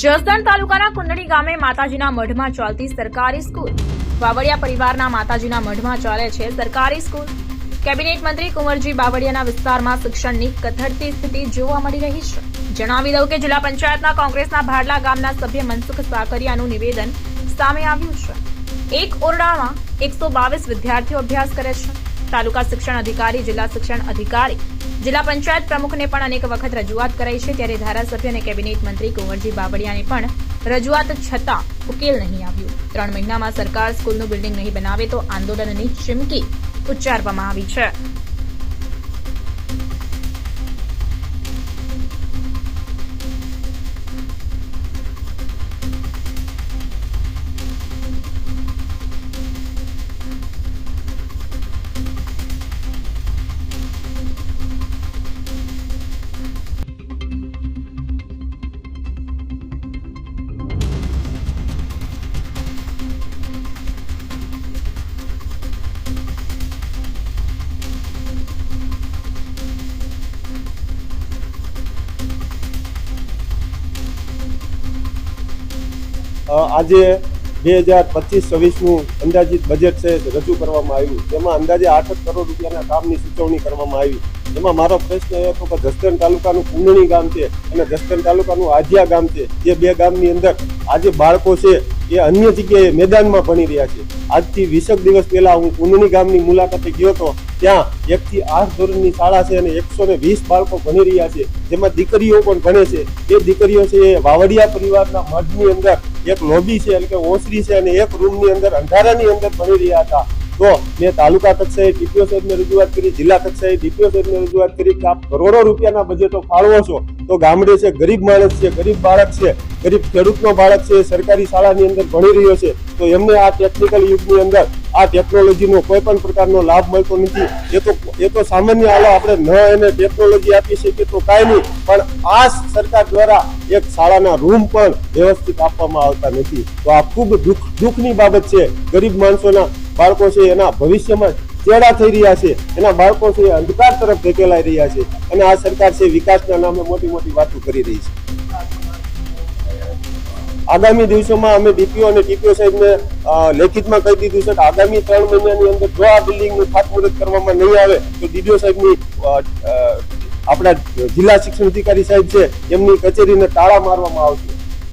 જસદણ તાલુકાના કુંડળી ગામે માતાજીના મઢમાં ચાલતી સરકારી સ્કૂલ. બાવળિયા પરિવારના માતાજીના મઢમાં ચાલે છે સરકારી સ્કૂલ. કેબિનેટ મંત્રી કુંવરજી બાવળિયાના વિસ્તારમાં શિક્ષણની કથળતી સ્થિતિ જોવા મળી રહી છે. જણાવી દઉં કે જિલ્લા પંચાયતના કોંગ્રેસના ભાડલા ગામના સભ્ય મનસુખ સાકરિયાનું નિવેદન સામે આવ્યું છે. એક ઓરડામાં એકસો બાવીસ વિદ્યાર્થીઓ અભ્યાસ કરે છે. તાલુકા શિક્ષણ અધિકારી, જિલ્લા શિક્ષણ અધિકારી. જિલ્લા પંચાયત પ્રમુખને પણ અનેક વખત રજૂઆત કરાઈ છે. ત્યારે ધારાસભ્ય અને કેબિનેટ મંત્રી કુંવરજી બાવળિયાને પણ રજૂઆત છતાં ઉકેલ નહીં આવ્યું. ત્રણ મહિનામાં સરકાર સ્કૂલનું બિલ્ડિંગ નહીં બનાવે તો આંદોલનની ચીમકી ઉચ્ચારવામાં આવી છે. આજે બે હજાર પચીસ છવ્વીસનું અંદાજિત બજેટ છે રજૂ કરવામાં આવ્યું. તેમાં અંદાજે આઠ કરોડ રૂપિયાના કામની સૂચવણી કરવામાં આવી. એમાં મારો પ્રશ્ન એ હતો કે જસદણ તાલુકાનું કુંડણી ગામ છે અને જસદણ તાલુકાનું આજિયા ગામ છે, જે બે ગામની અંદર આજે બાળકો છે એ અન્ય જગ્યાએ મેદાનમાં ભણી રહ્યા છે. આજથી વીસેક દિવસ પહેલાં હું કુંડણી ગામની મુલાકાતે ગયો હતો. ત્યાં એકથી આઠ ધોરણની શાળા છે અને એકસો ને વીસ બાળકો ભણી રહ્યા છે. જેમાં દીકરીઓ પણ ભણે છે. એ દીકરીઓ છે એ વાવડિયા પરિવારના મઢની અંદર એક લોબી છે, એટલે કે ઓસરી છે અને એક રૂમની અંદર, અંધારાની અંદર ભણી રહ્યા હતા. તો મેં તાલુકા કક્ષાએ, ડીપીઓ સાહેબને રજૂઆત કરી, જિલ્લા કક્ષાએ ડીપીઓ સાહેબને રજૂઆત કરી કે આપ કરોડો રૂપિયાના બજેટો ફાળવો છો. તો ગામડે છે, ગરીબ માણસ છે, ગરીબ બાળક છે, ગરીબ ખેડૂતનો બાળક છે સરકારી શાળાની અંદર ભણી રહ્યો છે. તો એમને આ ટેકનિકલ યુગની અંદર આ ટેકનોલોજીનો કોઈ પણ પ્રકારનો લાભ મળતો નથી. એ તો એ તો સામાન્ય હાલો આપણે ન એને ટેકનોલોજી આપી શકીએ તો કાંઈ નહીં. પણ આ સરકાર દ્વારા એક શાળાના રૂમ પણ વ્યવસ્થિત આપવામાં આવતા નથી. તો આ ખૂબ દુઃખ, દુઃખની બાબત છે. ગરીબ માણસોના બાળકો છે, એના ભવિષ્યમાં ચેડા થઈ રહ્યા છે. એના બાળકો છે અંધકાર તરફ ધકેલાઈ રહ્યા છે. અને આ સરકાર છે વિકાસના નામે મોટી મોટી વાતો કરી રહી છે. આગામી દિવસોમાં અમે ડીપીઓ અને ટીપીઓ સાહેબને લેખિતમાં કહી દીધું છે કે આગામી ત્રણ મહિનાની અંદર જો આ બિલ્ડિંગનું ખાતમુહૂર્ત કરવામાં નહીં આવે, તો ડીડીઓ સાહેબની આપણા જિલ્લા શિક્ષણ અધિકારી સાહેબ છે, એમની કચેરીને તાળા મારવામાં આવશે.